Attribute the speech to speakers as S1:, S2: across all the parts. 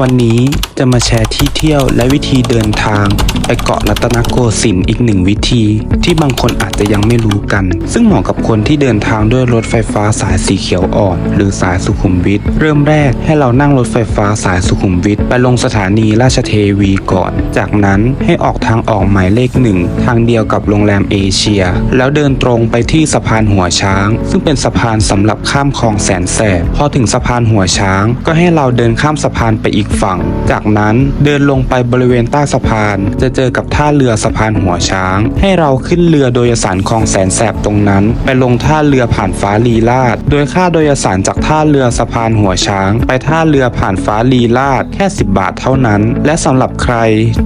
S1: วันนี้จะมาแชร์ที่เที่ยวและวิธีเดินทาง ไปเกาะรัตนโกสินทร์อีกหนึ่งวิธี ที่บางคนอาจจะยังไม่รู้กัน ซึ่งเหมาะกับคนที่เดินทางด้วยรถไฟฟ้าสายสีเขียวอ่อน หรือสายสุขุมวิทเริ่มแรกให้เรานั่งรถไฟฟ้าสายสุขุมวิทไปลงสถานีราชเทวีก่อน จากนั้นให้ออกทางออกหมายเลขหนึ่งทางเดียวกับโรงแรมเอเชีย แล้วเดินตรงไปที่สะพานหัวช้าง ซึ่งเป็นสะพานสำหรับข้ามคลองแสนแสบพอถึงสะพานหัวช้าง ก็ให้เราเดินข้ามสะพานไปอีกฝั่ง จากนั้นเดินลงไปบริเวณใต้สะพาน จะเจอกับท่าเรือสะพานหัวช้าง ให้เราขึ้นเรือโดยสารคลองแสนแสบตรงนั้น ไปลงท่าเรือผ่านฟ้าลีลาด โดยค่าโดยสารจากท่าเรือสะพานหัวช้าง ไปท่าเรือผ่านฟ้าลีลาดแค่ 10 บาทเท่านั้น และสำหรับใคร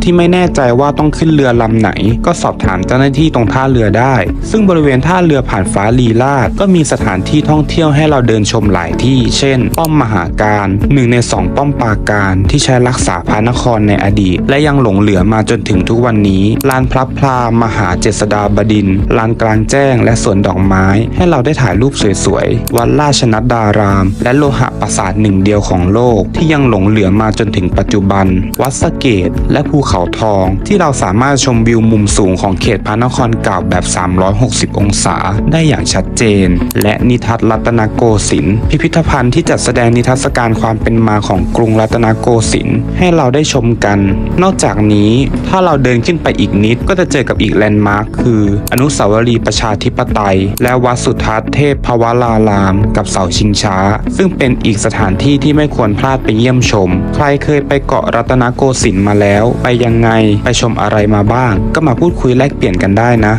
S1: ที่ไม่แน่ใจว่าต้องขึ้นเรือลำไหน ก็สอบถามเจ้าหน้าที่ตรงท่าเรือได้ ซึ่งบริเวณท่าเรือผ่านฟ้าลีลาดก็มีสถานที่ท่องเที่ยวให้เราเดินชมหลายที่ เช่น ป้อมมหาการหนึ่งในสองป้อมปราการที่ใช้รักษาพระนครในอดีต และยังหลงเหลือมาจนถึงทุกวันนี้ ลานพระพลามหาเจษฎาบดิน ลานกลางแจ้ง และสวนดอกไม้ ให้เราได้ถ่ายรูปสวยๆ วัดราชนัดดาราม และโลหะปราสาทหนึ่งเดียวของโลก ที่ยังหลงเหลือมาจนถึงปัจจุบัน วัดสะเกต และภูเขาทอง ที่เราสามารถชมวิวมุมสูงของเขตพระนครเก่าแบบ 360 องศาได้อย่างชัดเจน และนิทัศรัตนโกสินทร์พิพิธภัณฑ์ที่จัดแสดงนิทรรศการความเป็นมาของกรุงรัตนโกสินทร์ให้เราได้ชมกัน นอกจากนี้ถ้าเราเดินขึ้นไปอีกนิดก็จะเจอกับอีกแลนด์มาร์คคืออนุสาวรีย์ประชาธิปไตย และวัดสุทัศน์เทพพวราราม กับเสาชิงช้า ซึ่งเป็นอีกสถานที่ที่ไม่ควรพลาดไปเยี่ยมชม ใครเคยไปเกาะรัตนโกสินทร์มาแล้ว ไปยังไงไปชมอะไรมาบ้าง ก็มาพูดคุยแลกเปลี่ยนกันได้นะ